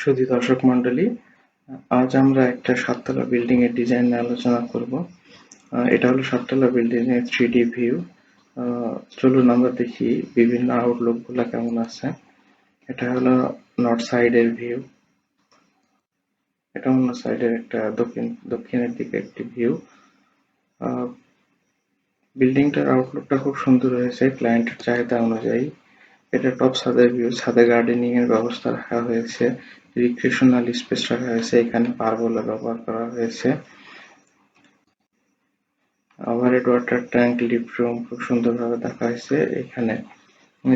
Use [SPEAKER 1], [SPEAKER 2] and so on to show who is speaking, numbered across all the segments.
[SPEAKER 1] সুধী দর্শক মন্ডলী আজ আমরা একটা সাততলা বিল্ডিং এর ডিজাইন নিয়ে আলোচনা করব। এটা হলো সাততলা বিল্ডিং এর থ্রি ডি ভিউ চলুন আমরা দেখি বিভিন্ন আউটলুকগুলা কেমন আছে। এটা হলো নর্থ সাইডের ভিউ এটা অন্য সাইডের একটা দক্ষিণ, দক্ষিণের দিকে একটি ভিউ বিল্ডিংটার আউটলুকটা খুব সুন্দর হয়েছে। ক্লায়েন্টের চাহিদা অনুযায়ী এটা টপ ছাদের ভিউ ছাদে গার্ডেনিং এর ব্যবস্থা রাখা হয়েছে। রিক্রিয়েশনাল স্পেস রাখা হয়েছে, এখানে পারবোলা ব্যবহার করা হয়েছে। Overhead water tank lift room খুব সুন্দরভাবে দেখা হয়েছে। এখানে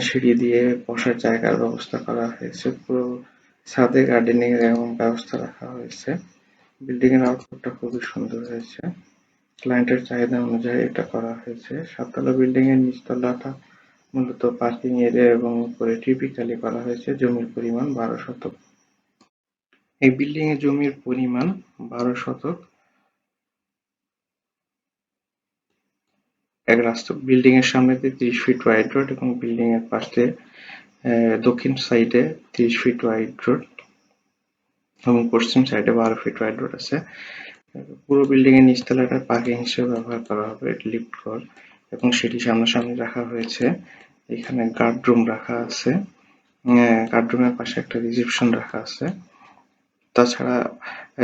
[SPEAKER 1] সিঁড়ি দিয়ে বসার জায়গার ব্যবস্থা করা হয়েছে। পুরো ছাদে গার্ডেনিং এর এমন ব্যবস্থা রাখা হয়েছে। বিল্ডিং এর আউটলুকটা খুবই সুন্দর হয়েছে। ক্লায়েন্টের চাহিদা অনুযায়ী এটা করা হয়েছে। সাততলা বিল্ডিং এর নিচতলাটা মূলত পার্কিং এরিয়া এবং উপরে টিপিক্যালি করা হয়েছে, জমির পরিমাণ বারো শতক। এই বিল্ডিং এর জমির পরিমাণ বারো শতক। এক রাস্তা বিল্ডিং এর সামনে তিরিশ ফিট ওয়াইড রোড এবং বিল্ডিং এর পাশে দক্ষিণ সাইডে তিরিশ ফিট ওয়াইড রোড এবং পশ্চিম সাইডে বারো ফিট ওয়াইড রোড আছে। পুরো বিল্ডিং এর নিচতলাটা পার্কিং হিসেবে ব্যবহার করা হবে লিফট ঘর এবং সেটি সামনাসামনি রাখা হয়েছে। এখানে গার্ড রুম রাখা আছে। গার্ড রুমের পাশে একটা রিসেপশন রাখা আছে। তাছাড়া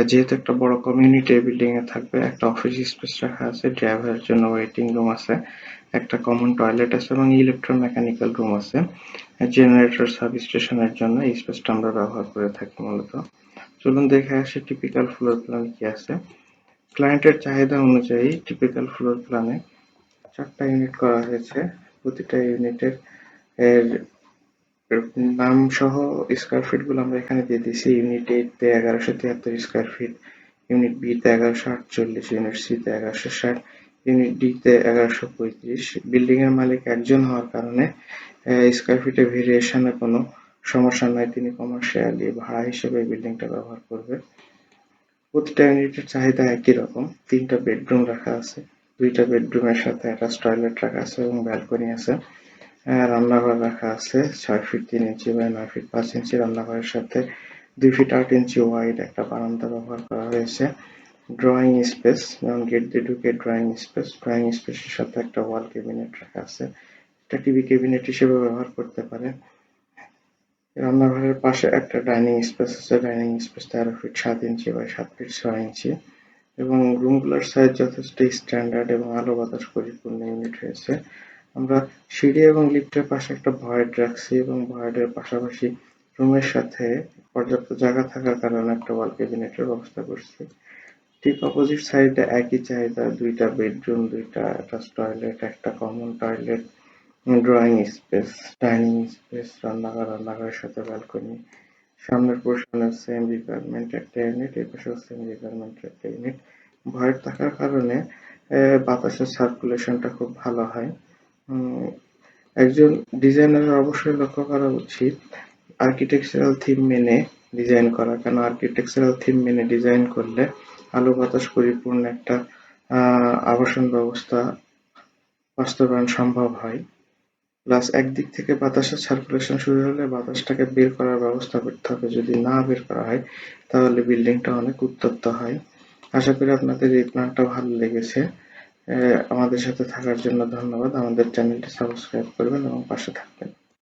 [SPEAKER 1] যেহেতু একটা বড় কমিউনিটি বিল্ডিং এ থাকবে, একটা অফিস স্পেস রাখা আছে ড্রাইভারের জন্য ওয়েটিং রুম আছে, একটা কমন টয়লেট আছে এবং ইলেকট্রো মেকানিক্যাল রুম আছে। জেনারেটর সাব স্টেশনের জন্য এই স্পেসটা আমরা ব্যবহার করে থাকি মূলত। চলুন দেখে আসি টিপিক্যাল ফ্লোর প্ল্যান কি আছে। ক্লায়েন্টের চাহিদা অনুযায়ী টিপিক্যাল ফ্লোর প্ল্যানে চারটা ইউনিট করা হয়েছে। প্রতিটা ইউনিটের, এর নাম সহ স্কোয়ার ফিটগুলো আমরা এখানে দিয়ে দিয়েছি। ইউনিট তে এগারোশো তিয়াত্তর স্কোয়ার ফিট ইউনিট বি তে এগারোশো আটচল্লিশ ইউনিট সি তে এগারোশো ষাট ইউনিট ডি তে এগারোশো পঁয়ত্রিশ। বিল্ডিং এর মালিক একজন হওয়ার কারণে স্কোয়ার ফিটে ভেরিয়েশনে কোনো সমস্যা নাই। তিনি কমার্শিয়ালি ভাড়া হিসেবে বিল্ডিংটা ব্যবহার করবে। প্রতিটা ইউনিটের চাহিদা একই রকম। তিনটা বেডরুম রাখা আছে। দুইটা বেডরুমের সাথে অ্যাটাচ টয়লেট রাখা আছে এবং ব্যালকনি আছে। আহ, রান্নাঘর রাখা আছে ছয় ফিট তিন ইঞ্চি বাই নয় ফিট পাঁচ ইঞ্চি রান্নাঘরের সাথে দুই ফিট আট ইঞ্চি ওয়াইড একটা বারান্দা ব্যবহার করা হয়েছে। ড্রয়িং স্পেস যেমন গেট দিয়ে ঢুকে ড্রয়িং স্পেস ড্রয়িং স্পেসের সাথে একটা ওয়াল ক্যাবিনেট রাখা আছে। একটা টিভি ক্যাবিনেট হিসেবে ব্যবহার করতে পারেন। রান্নাঘরের পাশে একটা ডাইনিং স্পেস আছে ডাইনিং স্পেস তেরো ফিট সাত ইঞ্চি বাই সাত ফিট ছয় ইঞ্চি। এবং রুমগুলোর সাইজ যথেষ্ট স্ট্যান্ডার্ড এবং আলো বাতাস পরিপূর্ণ ইউনিট হয়েছে। আমরা সিঁড়ি এবং লিফটের পাশে একটা ভয়েড রাখছি এবং ভয়েডের পাশাপাশি রুমের সাথে পর্যাপ্ত জায়গা থাকার কারণে একটা ওয়াল ক্যাবিনেটের ব্যবস্থা করছি। ঠিক অপোজিট সাইডে একই চাহিদা, দুইটা বেডরুম, দুইটা অ্যাটাচ টয়লেট, একটা common toilet, drawing space, dining space, রান্নাঘর, রান্নাঘরের সাথে ব্যালকনি সামনের পোর্শনে সেম রিকোয়ারমেন্ট একটা ইউনিট এই পাশেও সেম রিকোয়ারমেন্ট একটা ইউনিট ভয়েড থাকার কারণে বাতাসের সার্কুলেশনটা খুব ভালো হয়। একজন ডিজাইনারের অবশ্যই লক্ষ্য করা উচিত আর্কিটেকচারাল থিম মেনে ডিজাইন করা। কেন আর্কিটেকচারাল থিম মেনে ডিজাইন করলে আলো বাতাস পরিপূর্ণ একটা আবাসন ব্যবস্থা বাস্তবায়ন সম্ভব হয়। প্লাস একদিক থেকে বাতাসের সার্কুলেশন শুরু হলে বাতাসটাকে বের করার ব্যবস্থা করতে হবে। যদি না বের করা হয়, তাহলে বিল্ডিংটা অনেক উত্তপ্ত হয়। আশা করি আপনাদের এই প্ল্যানটা ভালো লেগেছে। আমাদের সাথে থাকার জন্য ধন্যবাদ। আমাদের চ্যানেলটি সাবস্ক্রাইব করবেন এবং পাশে থাকবেন।